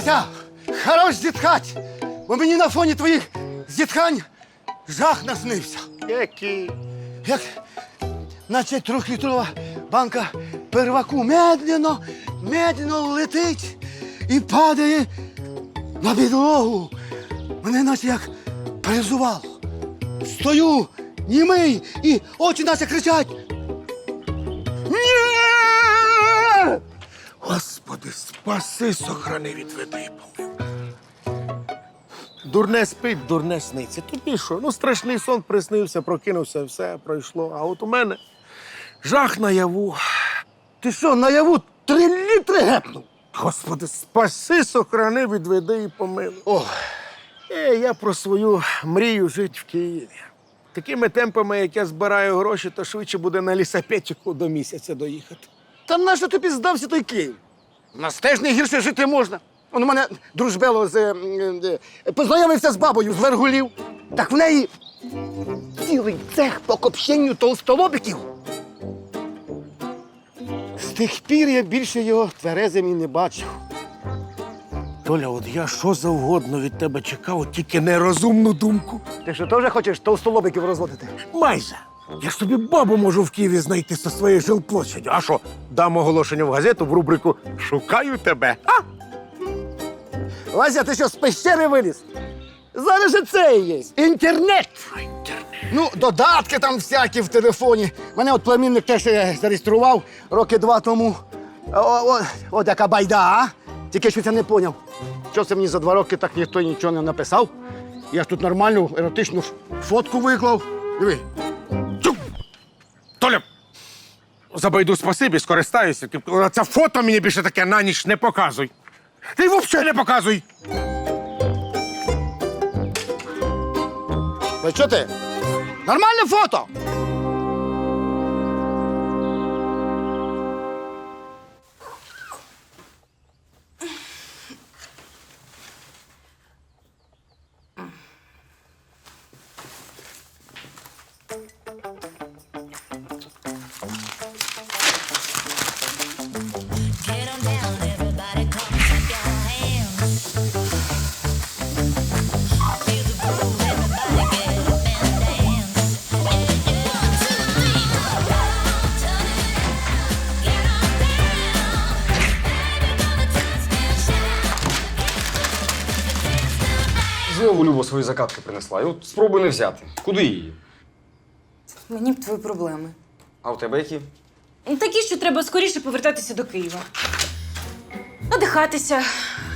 Вася, хорош зітхать, бо мені на фоні твоїх зітхань жах наснився. Який? Як наче трьохлітрова банка перваку медленно, медленно летить і падає на підлогу. Мене наче як паралізувало. Стою, німий, і очі наче кричать. Спаси, сохрани, відведи і помилуй. Дурне спить, дурне сниться. Тобі що? Ну, страшний сон приснився, прокинувся, все пройшло. А от у мене жах наяву. Ти що, наяву три літри гепнув? Господи, спаси, сохрани, відведи і помилуй. О, Е, я про свою мрію жити в Києві. Такими темпами, як я збираю гроші, то швидше буде на лісапетіку до місяця доїхати. Та нащо тобі здався той Київ? У нас теж не гірше жити можна. Он у мене дружбело з, е, е, познайомився з бабою з Вергулів. Так в неї цілий цех по копченню толстолобиків. З тих пір я більше його тверезим і не бачив. Толя, от я що завгодно від тебе чекав, от тільки нерозумну думку. Ти що теж хочеш толстолобиків розводити? Майже. Я ж тобі бабу можу в Києві знайти зі своєю жилплощадю. А що, дам оголошення в газету в рубрику Шукаю тебе. А? Вася, ти що з пещери виліз? Зараз же це і є. Інтернет. Ну, додатки там всякі в телефоні. Мене от племінник теж е, зареєстрував роки два тому. О, о, от яка байда, а? Тільки що це не поняв. Що це мені за два роки так ніхто нічого не написав? Я ж тут нормальну еротичну фотку виклав. Диви. Толя! За байду спасибі, скористаюся. Ти- Це фото мені більше таке на ніч не показуй. Ти взагалі не показуй. Ну що ти? Нормальне фото! Свої закатки принесла. І от спробуй не взяти. Куди її? Мені б твої проблеми. А у тебе які? Ну, Такі, що треба скоріше повертатися до Києва. Надихатися,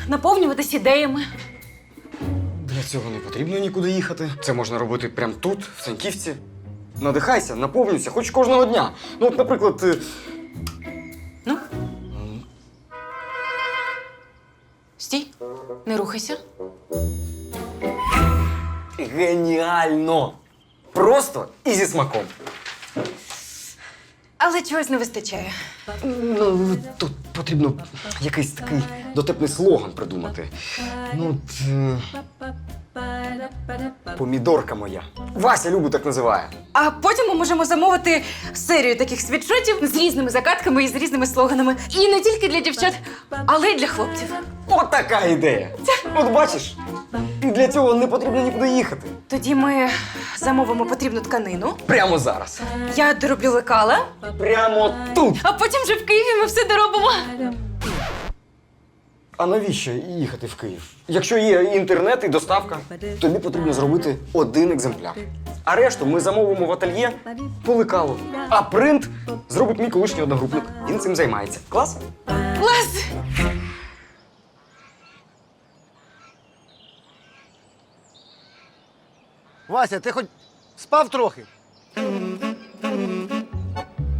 наповнюватися ідеями. Для цього не потрібно нікуди їхати. Це можна робити прямо тут, в Санківці. Надихайся, наповнюйся, хоч кожного дня. Ну, от, наприклад, е, Ну. Стій, не рухайся. Геніально! Просто і зі смаком. Але чогось не вистачає. Ну, тут потрібно якийсь такий дотепний слоган придумати. Ну, от, е, помідорка моя. Вася Любу так називає. А потім ми можемо замовити серію таких світшотів з різними закатками і з різними слоганами. І не тільки для дівчат, але й для хлопців. От така ідея. От бачиш, і для цього не потрібно нікуди їхати. Тоді ми замовимо потрібну тканину. Прямо зараз. Я дороблю лекала, Прямо тут. а потім вже в Києві ми все доробимо. А навіщо їхати в Київ? Якщо є інтернет і доставка, тобі потрібно зробити один екземпляр. А решту ми замовимо в ательє по лекалу. А принт зробить мій колишній одногрупник. Він цим займається. Клас? Клас! Вася, ти хоч спав трохи?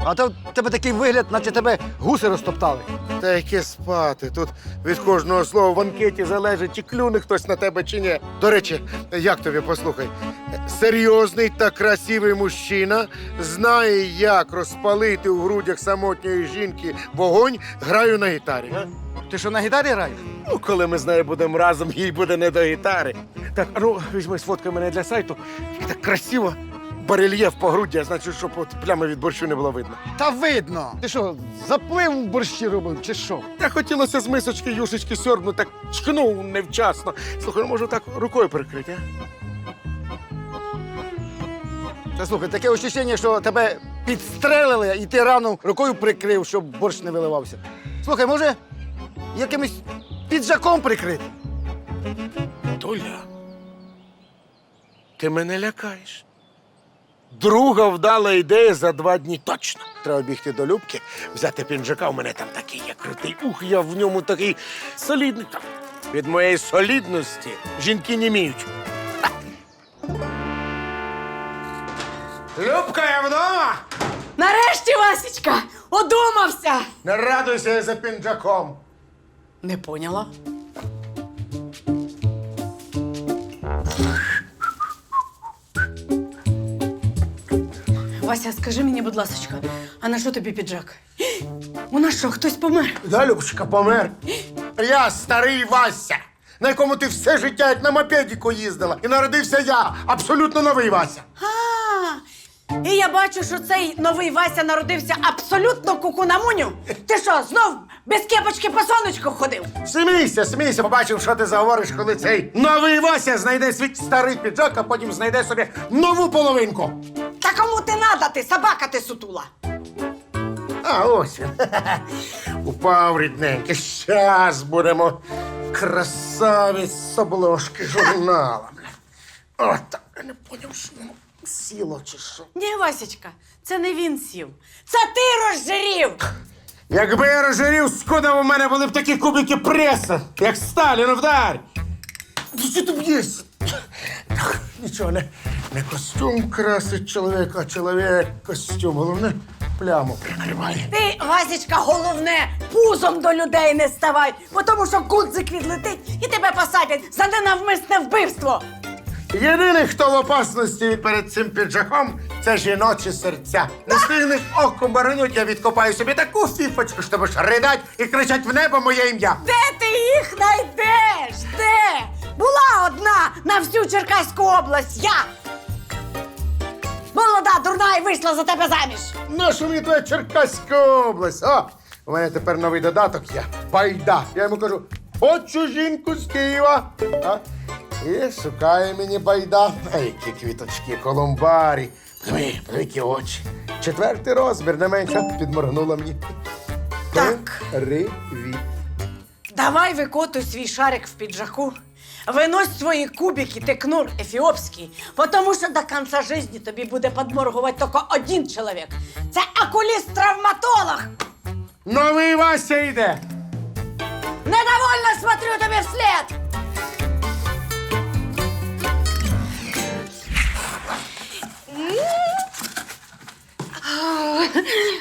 А то в тебе такий вигляд, наче тебе гуси розтоптали. Та яке спати? Тут від кожного слова в анкеті залежить, чи клюне хтось на тебе, чи ні. До речі, як тобі послухай? Серйозний та красивий мужчина знає, як розпалити у грудях самотньої жінки вогонь, граю на гітарі. Ти що на гітарі граєш? Ну, коли ми з нею будемо разом, їй буде не до гітари. Так, а ну візьми сфоткай мене для сайту. Так красиво. барельєф по погруддя, значить, щоб от плями від борщу не було видно. Та видно. Ти що, заплив в борщі робив, чи що? Та хотілося з мисочки юшечки сьорбнути, так чкнув невчасно. Слухай, ну може так рукою перекрити, а? Та слухай, таке ощущення, що тебе підстрелили, і ти рану рукою прикрив, щоб борщ не виливався. Слухай, може, якимось піджаком прикрити? Толя, ти мене лякаєш. Друга вдала ідея за два дні точно. Треба бігти до Любки, взяти пінжака. У мене там такий є крутий. Ух, я в ньому такий солідний. Та Від моєї солідності жінки не міють. Любка, я вдома! Нарешті, Васечка, одумався! Не радуйся за пінжаком. Не поняла. Вася, скажи мені, будь ласочка, а на що тобі піджак? У нас що, хтось помер? Да, Любочка, помер. Я старий Вася, на якому ти все життя як на мопедіку їздила. І народився я, абсолютно новий Вася. А, і я бачу, що цей новий Вася народився абсолютно куку-намуню. Ти що, знов без кепочки по сонечку ходив? Смійся, смійся, побачив, що ти заговориш, коли цей новий Вася знайде свій старий піджак, а потім знайде собі нову половинку. Та кому ти надо, ти собака ти сутула? А ось він. Упав рідненький. Щас будемо красавець з обложки журнала. От так. Я не поняв, що воно сіло чи що. Ні, Васечка, це не він сів. Це ти розжирів. Якби я розжирів, скуда у мене були б такі кубики преса, як Сталін вдар. Що ти? Так, Нічого, не, не костюм красить чоловіка, а чоловік костюм. Головне, пляму прикриває. Ти, Васечка, головне, пузом до людей не ставай, бо тому що кудзик відлетить і тебе посадять за ненавмисне вбивство. Єдиний, хто в опасності перед цим піджаком, це жіночі серця. Не встигнеш око барануть, я відкопаю собі таку фіфочку, що будеш ридать і кричать в небо моє ім'я. Де ти їх знайдеш? Де? Була одна на всю Черкаську область. Я. Молода, дурна і вийшла за тебе заміж. Нашу мені твоя Черкаська область. О, у мене тепер новий додаток є. Байда. Я йому кажу, хочу жінку з Києва. А? І шукає мені байда. А які квіточки, колумбарі. Подиви, які очі. Четвертий розмір, не менше, підморгнула мені. Так. Привіт. Давай викотуй свій шарик в піджаку. Винось свої кубики, ти кнур ефіопський, тому що до кінця життя тобі буде підморгувати тільки один чоловік. Це окуліст-травматолог. Новий Вася йде. Недовольно смотрю тобі вслед.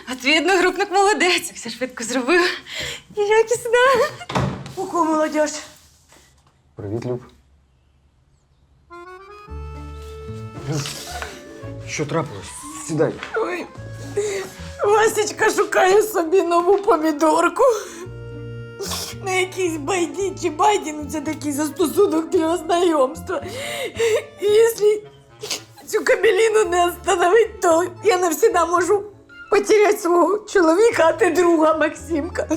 А твій одногрупник молодець. Все швидко зробив. І якісно. Уку, молодь. Привіт, Люб. Люб, Що трапилось? Сідай. Васечка шукає собі нову помідорку. На якійсь байді чи байді, ну це такий застосунок для знайомства. І якщо цю кабеліну не остановить, то я навсегда можу потеряти свого чоловіка, а ти друга Максимка.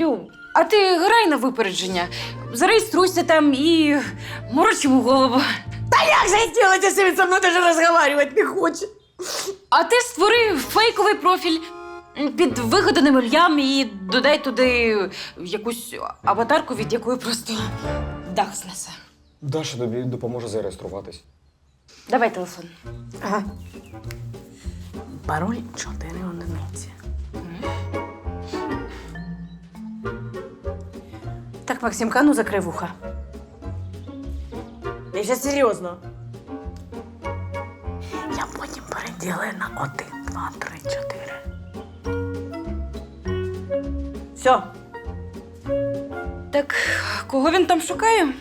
Люб, а ти грай на випередження. Зареєструйся там і мороч йому голову. Та як же зробити, якщо він со мною даже розмовляти не хоче? А ти створи фейковий профіль під вигаданим ім'ям і додай туди якусь аватарку, від якої просто дах знесе. Даша тобі допоможе зареєструватись. Давай телефон. Ага. Пароль чотири одиниці. Так, Максимка, ну закрий вуха. Я ще серйозно. Я потім переділаю на один, два, три, чотири. Все. Так кого він там шукає?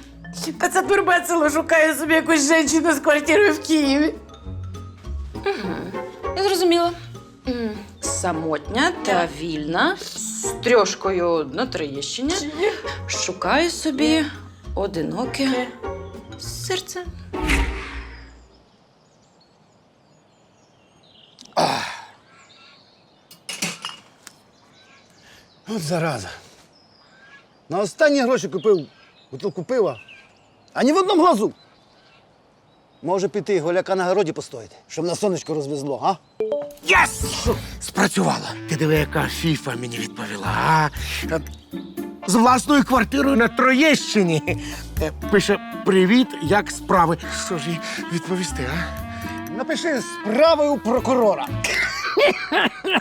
А це турбецело шукаю собі якусь жінку з квартири в Києві. Я зрозуміла. Самотня та вільна з трьошкою на Троєщині. Шукаю собі одиноке серце. От зараза. На останні гроші купив бутилку пива, а ні в одному глазу. Може піти голяка на городі постояти, щоб на сонечко розвезло, а? Єс! Спрацювала. Ти диви, яка фіфа мені відповіла. А? От З власною квартирою на Троєщині. Е, Пише: Привіт, як справи. Що ж їй відповісти, а? Напиши справою прокурора.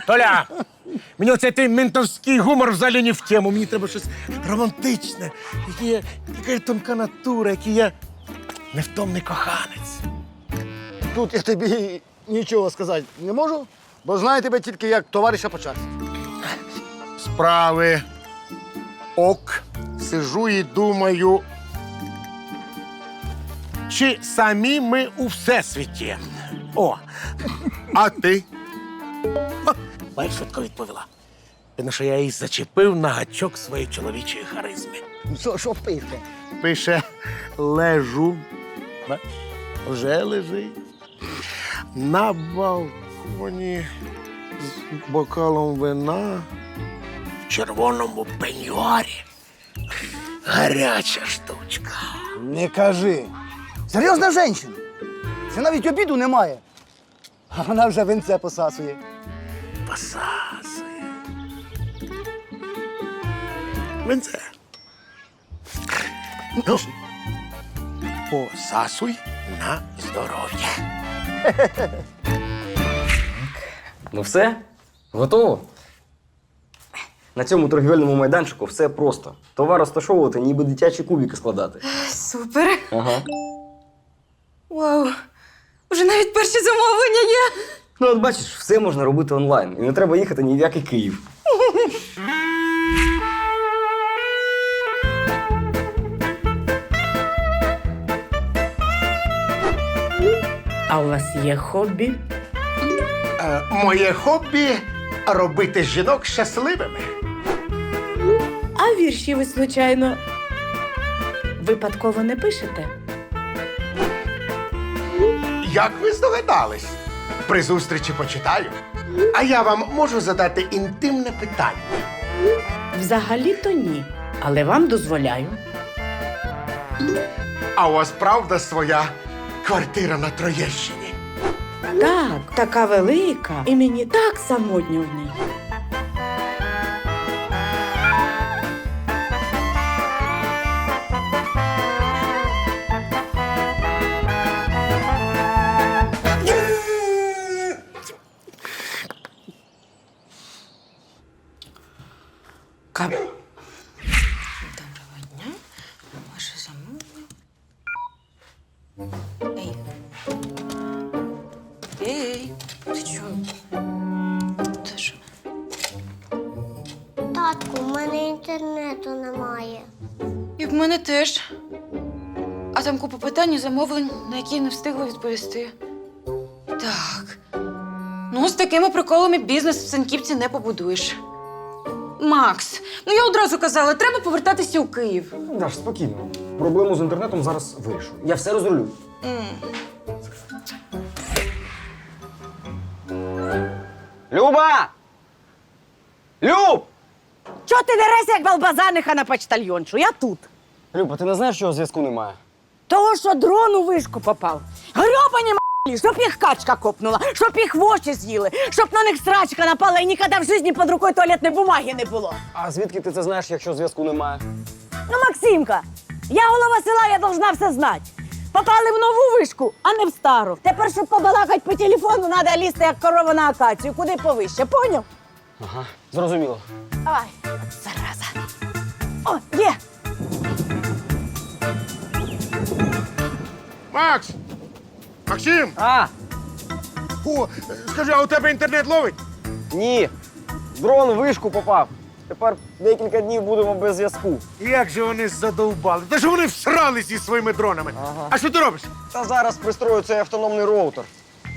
Толя! Мені оцей той ментовський гумор взагалі не в тему. Мені треба щось романтичне, яке є, яка є тонка натура, який є невтомний коханець. Тут я тобі нічого сказати не можу, бо знаю тебе тільки як товариша по часі. Справи. Ок. Сижу і думаю. Чи самі ми у всесвіті? О. А ти? Ха, швидко відповіла. Тому що я її зачепив на гачок своєї чоловічої харизми. Що, що пише? Пише лежу. Бач, вже лежить. На балконі з бокалом вина в червоному пеньюарі. Гаряча штучка. Не кажи. Серйозна жінка. Це навіть обіду немає. А вона вже винце посасує. Посасує. Винце. Ну, посасуй на здоров'я. Ну все? Готово? На цьому торгівельному майданчику все просто. Товар розташовувати, ніби дитячі кубики складати. Супер. Ага. Вау. Уже навіть перші замовлення є. Ну, от бачиш, все можна робити онлайн. І не треба їхати ні в який Київ. А у вас є хобі? Е, моє хобі робити жінок щасливими. А вірші ви, случайно, випадково не пишете? Як ви здогадались? При зустрічі почитаю. А я вам можу задати інтимне питання. Взагалі-то ні. Але вам дозволяю. А у вас правда своя квартира на Троєщині? Так, така велика, і мені так самотньо в ній. Татку, у мене інтернету немає. І в мене теж. А там купа питань і замовлень, на які я не встигла відповісти. Так. Ну, з такими приколами бізнес в Санківці не побудуєш. Макс, ну я одразу казала, треба повертатися у Київ. Даш, спокійно. Проблему з інтернетом зараз вирішу. Я все розрулю. Люба! Люб! Чого ти дерешся, як балбазаниха на почтальйоншу? Я тут. Люба, ти не знаєш, що зв'язку немає? Того, що дрон у вишку попав. Грьобані м**лі, щоб їх качка копнула, щоб їх воші з'їли, щоб на них срачка напала і ніколи в житті під рукою туалетної бумаги не було. А звідки ти це знаєш, якщо зв'язку немає? Ну, Максимка, я голова села, я должна все знати. Попали в нову вишку, а не в стару. Тепер, щоб побалакати по телефону, треба лізти, як корова на акацію. Куди повище, поняв? Ага, зрозуміло. Ай, зараза. О, є. Макс! Максим! А, О, скажи, а у тебе інтернет ловить? ні. Дрон в вишку попав. Тепер декілька днів будемо без зв'язку. Як же вони задовбали? Та ж вони всрались зі своїми дронами. А що ти робиш? Та зараз пристрою цей автономний роутер.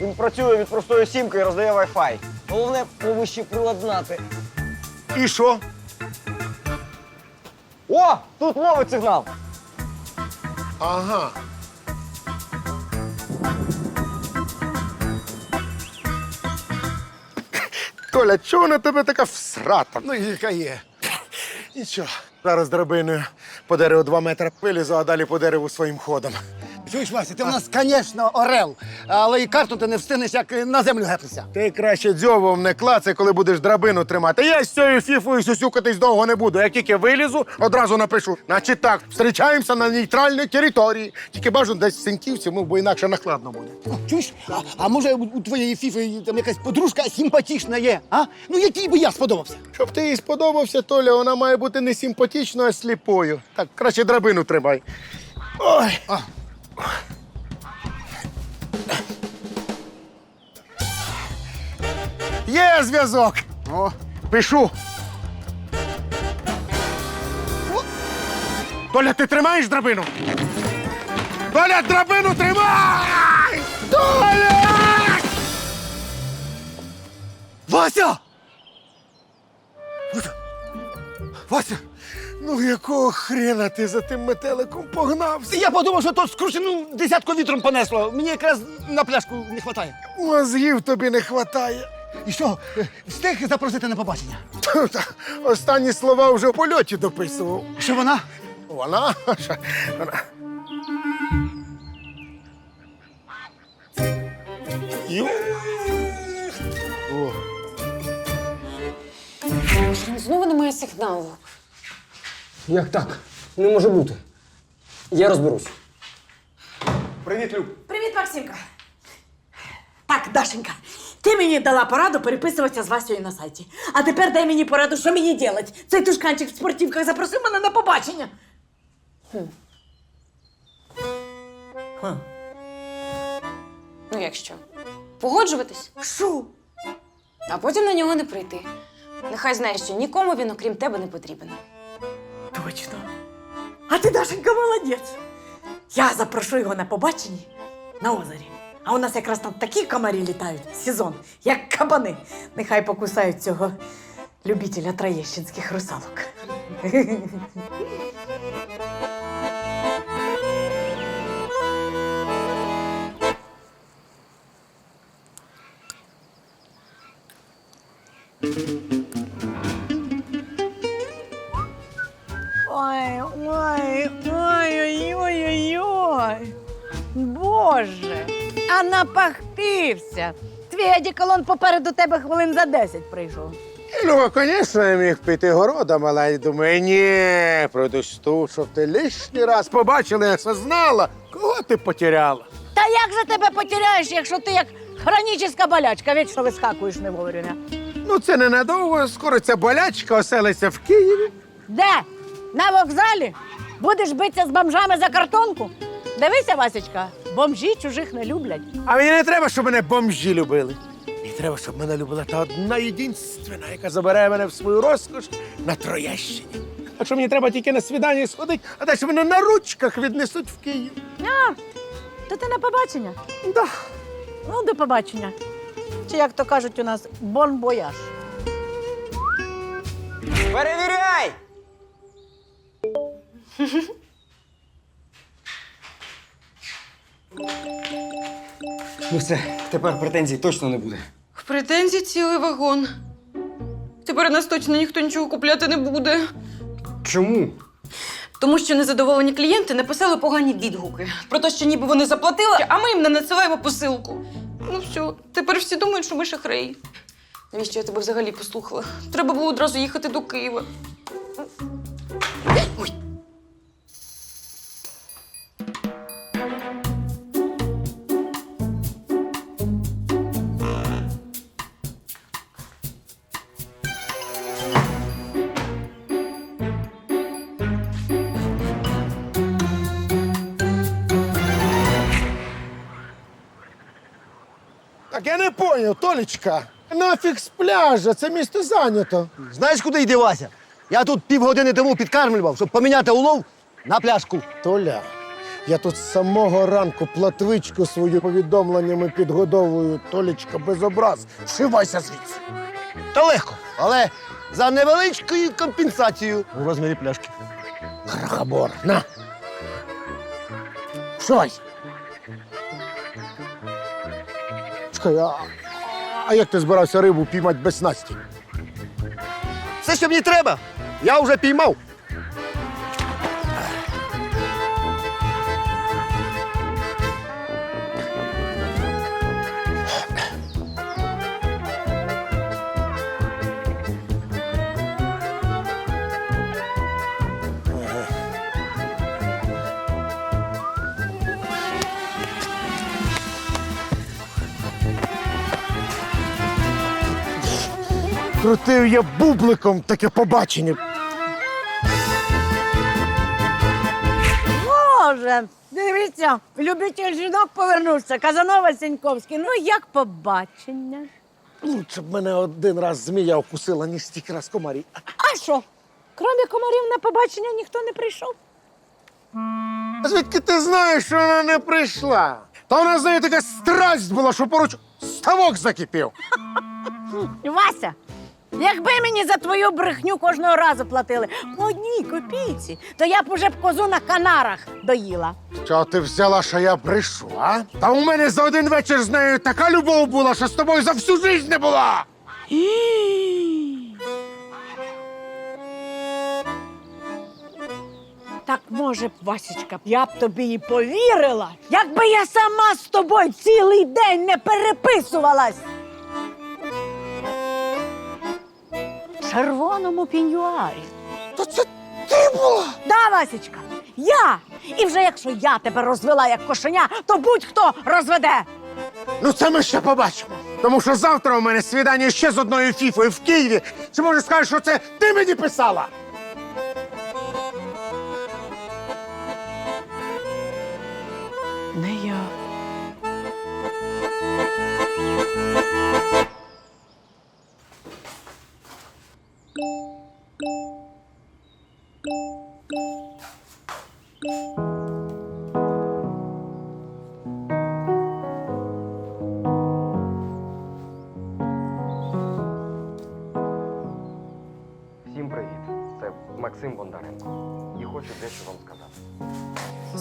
Він працює від простої сімки і роздає Wi-Fi. Головне повище приладнати. І що? О, тут ловить сигнал. Ага. Толя, чого на тебе така всрата? Ну, яка є. Нічого. Зараз драбиною по дереву два метри вилізу, а далі по дереву своїм ходом. Чуєш, Вася, ти в нас, звісно, орел, але і карту ти не встигнеш, як на землю гепнешся. Ти краще дзьобом не клацай, коли будеш драбину тримати. Я з цією фіфою сюсюкатись довго не буду. Як тільки вилізу, одразу напишу. Значить так, зустрічаємося на нейтральній території. Тільки бажано десь в бо інакше накладно буде. О, Чуєш, а, а може у у твоєї фіфи там якась подружка симпатична є, а? Ну який би я сподобався? Щоб ти їй сподобався, Толя, вона має бути не симпатичною, а сліпою. Так, краще драбину тримай. Ой. А. Є зв'язок. О, Пишу. Толя, ти тримаєш драбину? Толя, драбину тримай! Толя! Вася! Вася, ну якого хрена ти за тим метеликом погнався? Я подумав, що то скручену десятку вітром понесло. Мені якраз на пляшку не вистачає. Мозгів тобі не хватає. І що, е, встиг запросити на побачення? Та, Останні слова вже в польоті дописував. Що вона? Вона. вона. Ю. Знову немає сигналу. Як так? Не може бути. Я розберусь. Привіт, Люб. Привіт, Максимка. Так, Дашенька, ти мені дала пораду переписуватися з Васею на сайті. А тепер дай мені пораду, що мені робити. Цей тушканчик в спортивках запросив мене на побачення. Ну, якщо. Погоджуватись, Що? а потім на нього не прийти. Нехай знає, що нікому він, окрім тебе, не потрібен. Точно. А ти, Дашенька, молодець. Я запрошу його на побачення на озері. А у нас якраз там такі комарі літають сезон, як кабани. Нехай покусають цього любителя троєщинських русалок. Боже, а напахтився. Твій одеколон попереду тебе хвилин за 10 прийшов. Ну, звісно, я міг піти городом, але я думаю, ні, протесту, щоб ти лишній раз побачила і осознала, кого ти потеряла. Та як же тебе потеряєш, якщо ти як хронічна болячка, вічно вискакуєш не вовремя? Ну, це ненадовго, скоро ця болячка оселиться в Києві. Де? На вокзалі? Будеш битися з бомжами за картонку? Дивися, Васечка, бомжі чужих не люблять. А мені не треба, щоб мене бомжі любили. Мені треба, щоб мене любила та одна єдинственна, яка забере мене в свою розкош на Троєщині. А що мені треба тільки на свідання сходити, а далі мене на ручках віднесуть в Київ. А, то ти на побачення? Да. Ну, до побачення. Чи як то кажуть у нас, бон бояж. Перевіряй! Ну все, тепер претензій точно не буде. Претензій цілий вагон. Тепер нас точно ніхто нічого купляти не буде. Чому? Тому що незадоволені клієнти написали погані відгуки про те, що ніби вони заплатили, а ми їм не надсилаємо посилку. Ну все, тепер всі думають, що ми шахраї. Навіщо я тебе взагалі послухала? Треба було одразу їхати до Києва. Ой. Я не поняв, Толічка. Нафіг з пляжа, це місто зайнято. Знаєш, куди йде Вася? Я тут півгодини тому підкармлював, щоб поміняти улов на пляшку. Толя, я тут з самого ранку платвичку свою повідомленнями підгодовую. Толічка, без образ. Вшивайся звідси. Та легко, але за невеличкою компенсацією у розмірі пляшки. Крахабор, на. Вшивайся. Чекай, а, а як ти збирався рибу піймати без снасті? Все, що мені треба, Я вже піймав. Крутив я бубликом таке побачення. Боже, дивіться, любитель жінок повернувся. Казанова Сіньковський. Ну, як побачення? Лучше б мене один раз змія вкусила, ніж стільки раз комарі. А що? Крім комарів на побачення ніхто не прийшов. А звідки ти знаєш, що вона не прийшла? Та вона нею така страсть була, що поруч ставок закипів. Вася, якби мені за твою брехню кожного разу платили по одній копійці, то я б уже б козу на канарах доїла. Що ти взяла, що я брешу, а? Та у мене за один вечір з нею така любов була, що з тобою за всю життя не була. Так може б, Васічка, я б тобі і повірила, якби я сама з тобою цілий день не переписувалась. Червоному пінюарі. То це ти була? Да, Васічка, я. І вже якщо я тебе розвела як кошеня, то будь-хто розведе. Ну це ми ще побачимо. Тому що завтра у мене свідання ще з одною фіфою в Києві. Чи може скажеш, що це ти мені писала?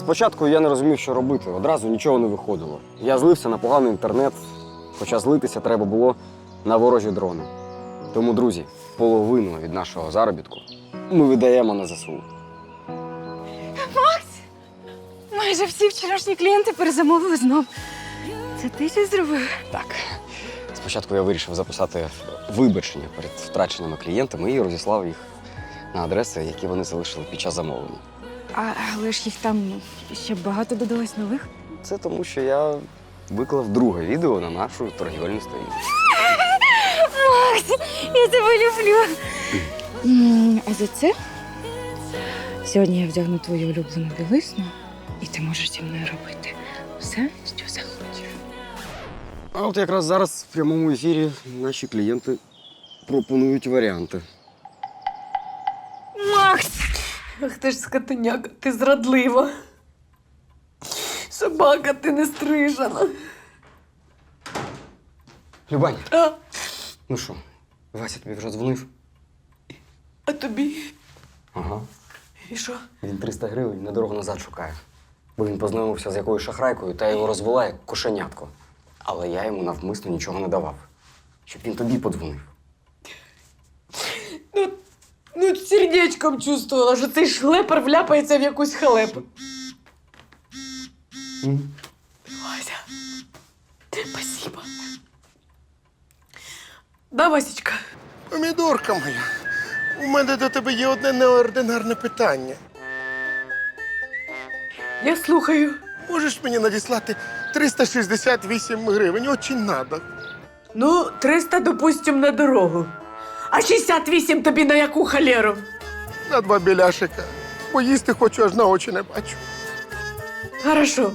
Спочатку я не розумів, що робити. Одразу нічого не виходило. Я злився на поганий інтернет, хоча злитися треба було на ворожі дрони. Тому, друзі, половину від нашого заробітку ми видаємо на ЗСУ. Макс! Майже всі вчорашні клієнти перезамовили знов. Це ти щось зробив? Так. Спочатку я вирішив записати вибачення перед втраченими клієнтами і розіслав їх на адреси, які вони залишили під час замовлення. А, але ж їх там ще багато додалось нових. Це тому, що я виклав друге відео на нашу торгівельну сторінку. Макс, я тебе люблю. М, А за це сьогодні я вдягну твою улюблену білизну, і ти можеш зі мною робити все, що захочеш. А от якраз зараз в прямому ефірі наші клієнти пропонують варіанти. Макс! Ах ти ж скотиняка, ти зрадлива. Собака, ти не стрижена. Любань, А, ну що, Вася тобі вже дзвонив? а тобі? Ага. І що? Він 300 гривень на дорогу назад шукає. Бо він познайомився з якоюсь шахрайкою та його розвела як кошенятко. Але я йому навмисно нічого не давав, щоб він тобі подзвонив. Ну, ну, сердечком чувствувала, що цей шлепер вляпається в якусь халепу. Вася, спасибо. Да, Васечка? Помідорка моя, у мене до тебе є одне неординарне питання. Я слухаю. Можеш мені надіслати 368 гривень? Очень надо. Ну, 300, допустим, на дорогу. А 68 тобі на яку халеру? На два біляшика. Бо їсти хочу, аж на очі не бачу. Хорошо.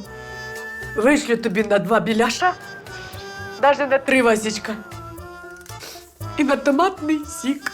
Вишлю тобі на два біляша, навіть на три вазічка. І на томатний сік.